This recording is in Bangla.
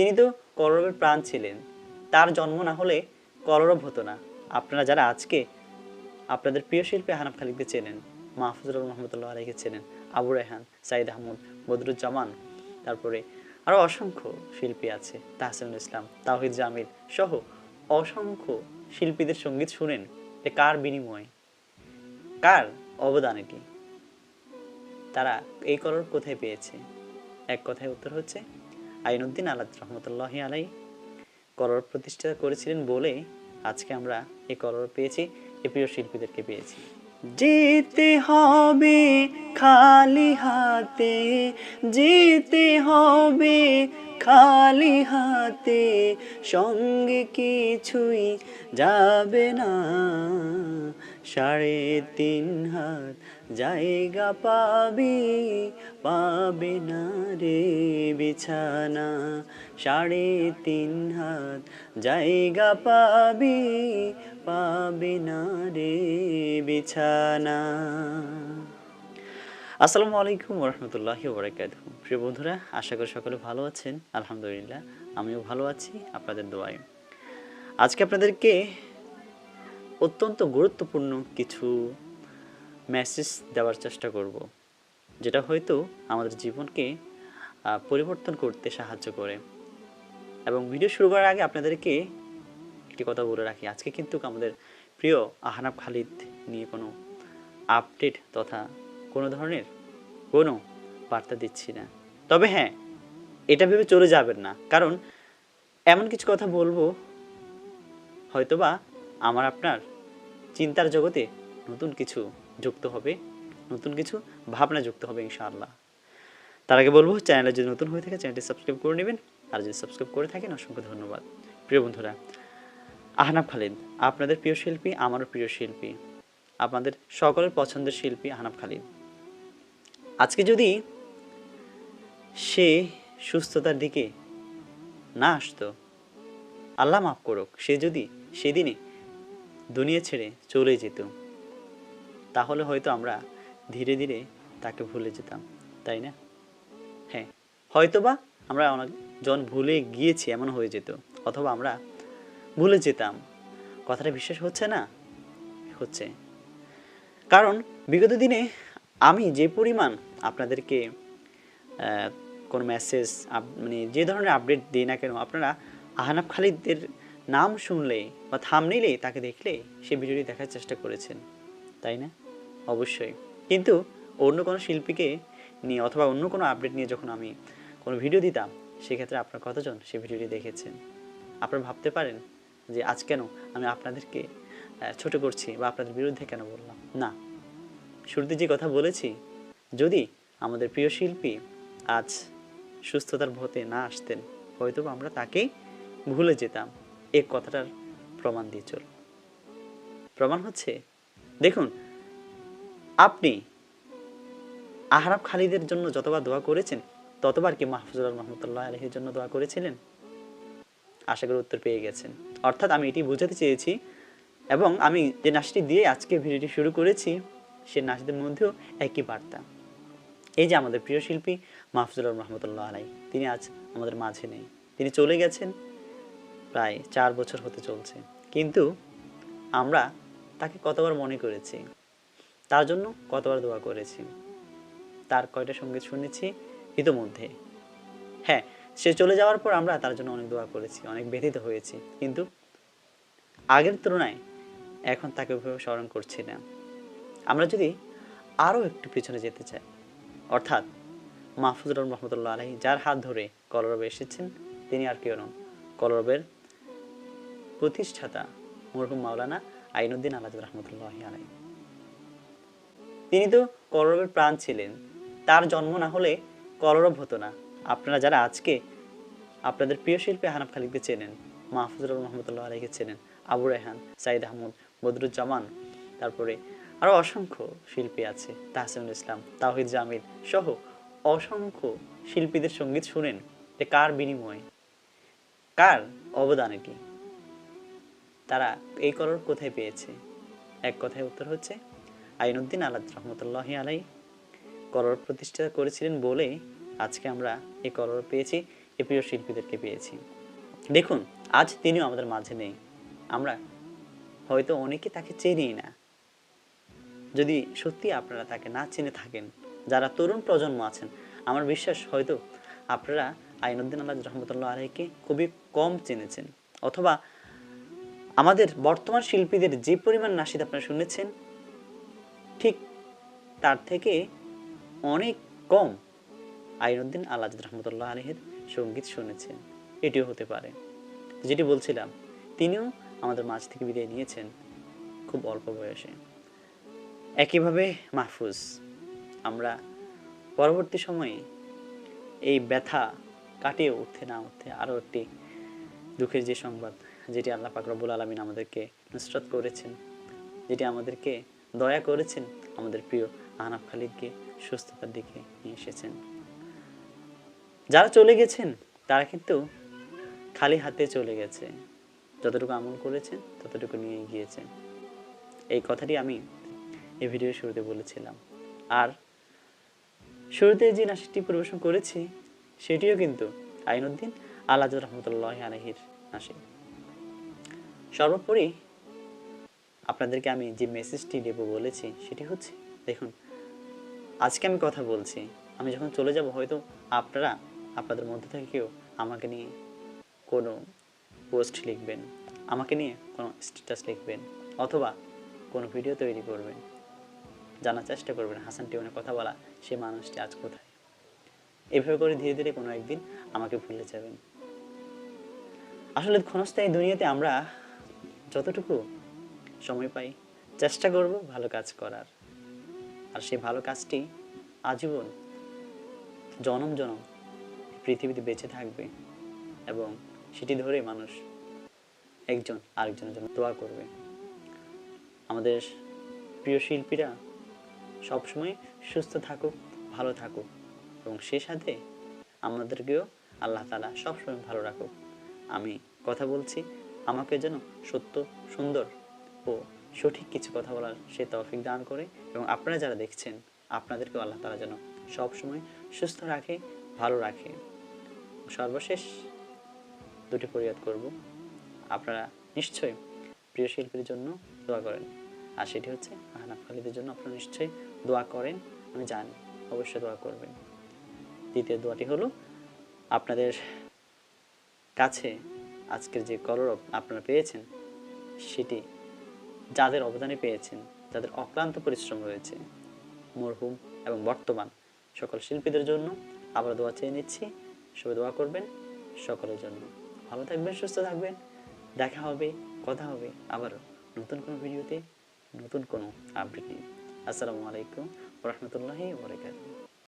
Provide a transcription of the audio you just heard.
তিনি তো কলরবের প্রাণ ছিলেন। তার জন্ম না হলে কলরব হতো না। আপনারা যারা আজকে আপনাদের প্রিয় শিল্পী হানাফ খালিককে চেনেন, মাহফুজুর রহমতুল্লাহ আলীকে চেনেন, আবু রেহান, সাইদ আহমদ, বদরুজ্জামান, তারপরে আরও অসংখ্য শিল্পী আছে, তাহসিনুল ইসলাম তাহিদ জামিল সহ অসংখ্য শিল্পীদের সংগীত শুনেন, এ কার বিনিময়? কার অবদান এটি তারা এই কলর কোথায় পেয়েছে? এক কথায় উত্তর হচ্ছে আইনুদ্দিন আলাদ রহমতুল্লাহ আলাই কলর প্রতিষ্ঠা করেছিলেন বলে আজকে আমরা এই কলর পেয়েছি, এ প্রিয় শিল্পীদেরকে পেয়েছি। যেতে হবে খালি হাতে যেতে হবে খালি হাতে, সঙ্গে কিছুই যাবে না। সাড়ে তিন হাত জায়গা পাবি, পাবে না রে বিছানা। সাড়ে তিন হাত জায়গা পাবি, পাবে না রে বিছানা। আসসালামু আলাইকুম রহমতুল্লাহি ওবরাকাত প্রিয় বন্ধুরা, আশা করি সকলে ভালো আছেন। আলহামদুলিল্লাহ, আমিও ভালো আছি, আপনাদের দোয়ায়। আজকে আপনাদেরকে অত্যন্ত গুরুত্বপূর্ণ কিছু মেসেজ দেওয়ার চেষ্টা করব, যেটা হয়তো আমাদের জীবনকে পরিবর্তন করতে সাহায্য করে। এবং ভিডিও শুরু করার আগে আপনাদেরকে একটি কথা বলে রাখি। আজকে কিন্তু আমাদের প্রিয় আহনাব খালিদ নিয়ে কোনো আপডেট তথা কোনো ধরনের কোনো বার্তা দিচ্ছি না। তবে হ্যাঁ এটা ভেবে চলে যাবেন না। কারণ এমন কিছু কথা বলব, হয়তোবা আমার আপনার চিন্তার জগতে নতুন কিছু যুক্ত হবে, নতুন কিছু ভাবনা যুক্ত হবে ইনশাআল্লাহ। তার আগে বলব, চ্যানেলে যদি নতুন হয়ে থাকে, চ্যানেলটি সাবস্ক্রাইব করে নেবেন। আর যদি সাবস্ক্রাইব করে থাকেন, অসংখ্য ধন্যবাদ। প্রিয় বন্ধুরা আহনাব খালিদ, আপনাদের প্রিয় শিল্পী, আমারও প্রিয় শিল্পী, আপনাদের সকলের পছন্দের শিল্পী আহনাব খালিদ। আজকে যদি সে সুস্থতার দিকে না আসতো, আল্লাহ মাফ করুক, সে যদি সেদিনে দুনিয়া ছেড়ে চলে যেত। তাহলে হয়তো আমরা ধীরে ধীরে তাকে ভুলে যেতাম, তাই না? হ্যাঁ হয়তোবা আমরা অনেকজন ভুলে গিয়েছি, এমন হয়ে যেত, অথবা আমরা ভুলে যেতাম। কথাটা বিশ্বাস হচ্ছে না? হচ্ছে। কারণ বিগত দিনে আমি যে পরিমাণ আপনাদেরকে কোনো মেসেজ মানে যে ধরনের আপডেট দিই না কেন, আপনারা আহনাব খালিদের নাম শুনলেই বা থাম নিলেই তাকে দেখলে সে ভিডিওটি দেখার চেষ্টা করেছেন, তাই না? অবশ্যই। কিন্তু অন্য কোনো শিল্পীকে নিয়ে অথবা অন্য কোনো আপডেট নিয়ে যখন আমি কোনো ভিডিও দিতাম, সেক্ষেত্রে আপনার কতজন সে ভিডিওটি দেখেছেন? আপনারা ভাবতে পারেন যে আজ কেন আমি আপনাদেরকে ছোট করছি বা আপনাদের বিরুদ্ধে কেন বললাম? না। শুরুতে যে কথা বলেছি, যদি আমাদের প্রিয় শিল্পী আজ সুস্থতার ভোতে না আসতেন হয়তো আমরা তাকেই ভুলে যেতাম। এই কথাটার প্রমাণ দিয়ে চল প্রমাণ হচ্ছে, দেখুন, আপনি আহরাব খালিদের জন্য যতবার দোয়া করেছেন, ততবার কি মাহফুজুল রহমতুল্লাহ আলহির জন্য দোয়া করেছিলেন? আশা করি উত্তর পেয়ে গেছেন। অর্থাৎ আমি এটি বোঝাতে চেয়েছি এবং আমি যে নাচটি দিয়ে আজকে ভিডিওটি শুরু করেছি, সে নাচদের মধ্যেও একই বার্তা। এই যে আমাদের প্রিয় শিল্পী মাহফুজুল রহমতুল্লাহ আলাই তিনি আজ আমাদের মাঝে নেই। তিনি চলে গেছেন প্রায় চার বছর হতে চলছে। কিন্তু আমরা তাকে কতবার মনে করেছি, তার জন্য কতবার দোয়া করেছি, তার কয়টা সংগীত শুনেছি ইতোমধ্যে। হ্যাঁ সে চলে যাওয়ার পর আমরা তার জন্য অনেক দোয়া করেছি, অনেক ব্যথিত হয়েছি। কিন্তু আগের তুলনায় এখন তাকে স্মরণ করছি না। আমরা যদি আরও একটু পিছনে যেতে চাই, অর্থাৎ মাহফুজুর রহমতুল্লাহ আলহী যার হাত ধরে কলরবে এসেছেন, তিনি আর কেউ নন। কলরবের প্রতিষ্ঠাতা মরহুম মাওলানা আইনুদ্দিন আলাদ রহমতুল্লাহ আলাই তিনি তো কলরবের প্রাণ ছিলেন, তার জন্ম না হলে কলরব হতো না। আপনারা যারা আজকে আপনাদের প্রিয় শিল্পী হানাফ খালিদকে চেনেন, মাহফুজুর রহমতুল্লাহ আলীকে চেনেন, আবু রেহান, সাইদ আহমদ, বদরুজ্জামান, তারপরে আরও অসংখ্য শিল্পী আছে, তাহসিনুল ইসলাম তাহিদ জামিল সহ অসংখ্য শিল্পীদের সংগীত শুনেন যে কার বিনিময়ে? কার অবদান এটি? তারা এই কলর কোথায় পেয়েছে? এক কথায় উত্তর হচ্ছে আইনুদ্দিন আলাদ রহমতুল্লাহ আলাই কলর প্রতিষ্ঠা করেছিলেন বলে আজকে আমরা এই কলর পেয়েছি এই প্রিয় শিল্পীদেরকে পেয়েছি। দেখুন, আজ তিনিও আমাদের মাঝে নেই। আমরা হয়তো অনেকে তাকে চিনি না। যদি সত্যি আপনারা তাকে না চিনে থাকেন, যারা তরুণ প্রজন্ম আছেন, আমার বিশ্বাস হয়তো আপনারা আইনুদ্দিন আল্লাহ রহমতুল্লাহ আলহীকে খুবই কম চিনেছেন। অথবা আমাদের বর্তমান শিল্পীদের যে পরিমাণ নাসিদ আপনারা শুনেছেন, ঠিক তার থেকে অনেক কম আইনুদ্দিন আল্লাহ রহমতুল্লাহ আলহের সংগীত শুনেছেন। এটিও হতে পারে। যেটি বলছিলাম, তিনিও আমাদের মাঝ থেকে বিদায় নিয়েছেন খুব অল্প বয়সে। একইভাবে মাহফুজ, আমরা পরবর্তী সময়ে এই ব্যথা কাটিয়ে উঠতে না উঠতে আরও একটি দুঃখের যে সংবাদ যেটি আল্লাহ পাক রব্বুল আলমিন আমাদেরকে নুসরত করেছেন, যেটি আমাদেরকে দয়া করেছেন, আমাদের প্রিয় আহনাফ খালিদকে সুস্থতার দিকে নিয়ে এসেছেন। যারা চলে গেছেন, তারা কিন্তু খালি হাতে চলে গেছে। যতটুকু আমল করেছেন, ততটুকু নিয়ে গিয়েছেন। এই কথাটি আমি এই ভিডিও শুরুতে বলেছিলাম। আর শুরুতে যে নাসিকটি পরিবেশন করেছি, সেটিও কিন্তু আইনুদ্দিন আল্লাহ রহমতুল্লাহ আলহির নাসিক। সর্বোপরি আপনাদেরকে আমি যে মেসেজটি দেব বলেছি, সেটি হচ্ছে, দেখুন, আজকে আমি কথা বলছি, আমি যখন চলে যাব, হয়তো আপনারা, আপনাদের মধ্যে থেকে কেউ আমাকে নিয়ে কোনো পোস্ট লিখবেন, আমাকে নিয়ে কোনো স্ট্যাটাস লিখবেন, অথবা কোনো ভিডিও তৈরি করবেন, জানার চেষ্টা করবেন, হাসান টিউনের কথা বলা সে মানুষটি আজ কোথায়? এভাবে করে ধীরে ধীরে কোনো একদিন আমাকে ভুলে যাবেন। আসলে ক্ষণস্থায়ী দুনিয়াতে আমরা যতটুকু সময় পাই, চেষ্টা করব ভালো কাজ করার। আর সেই ভালো কাজটি আজীবন জনম জনম পৃথিবীতে বেঁচে থাকবে এবং সেটি ধরে মানুষ একজন আরেকজনের জন্য দোয়া করবে। আমাদের প্রিয় শিল্পীরা সবসময় সুস্থ থাকুক, ভালো থাকুক এবং সে সাথে আমাদেরকেও আল্লাহ তালা সবসময় ভালো রাখুক। আমি কথা বলছি আমাকে যেন সত্য, সুন্দর ও সঠিক কিছু কথা বলার সে তৌফিক দান করে এবং আপনারা যারা দেখছেন, আপনাদেরকেও আল্লাহ তালা যেন সবসময় সুস্থ রাখে, ভালো রাখে। সর্বশেষ দুটি পরিয়াদ করব। আপনারা নিশ্চয়ই প্রিয় শিল্পীর জন্য দোয়া করেন। আর সেটি হচ্ছে আহনাফ খালিদের জন্য আপনারা নিশ্চয়ই দোয়া করেন, আমি জানি, অবশ্যই দোয়া করবেন। দ্বিতীয় দোয়াটি হলো, আপনাদের কাছে আজকের যে কলরব আপনারা পেয়েছেন, সেটি যাদের অবদানে পেয়েছেন, যাদের অক্লান্ত পরিশ্রম রয়েছে, মরহুম এবং বর্তমান সকল শিল্পীদের জন্য আবার দোয়া চেয়ে নিচ্ছি। সবাই দোয়া করবেন সকলের জন্য। ভালো থাকবেন, সুস্থ থাকবেন। দেখা হবে, কথা হবে আবারও নতুন কোনো ভিডিওতে, নতুন কোনো আপডেট। নিয়ে আসসালামু আলাইকুম রহমতুল্লাহি ওবরাকাতুহু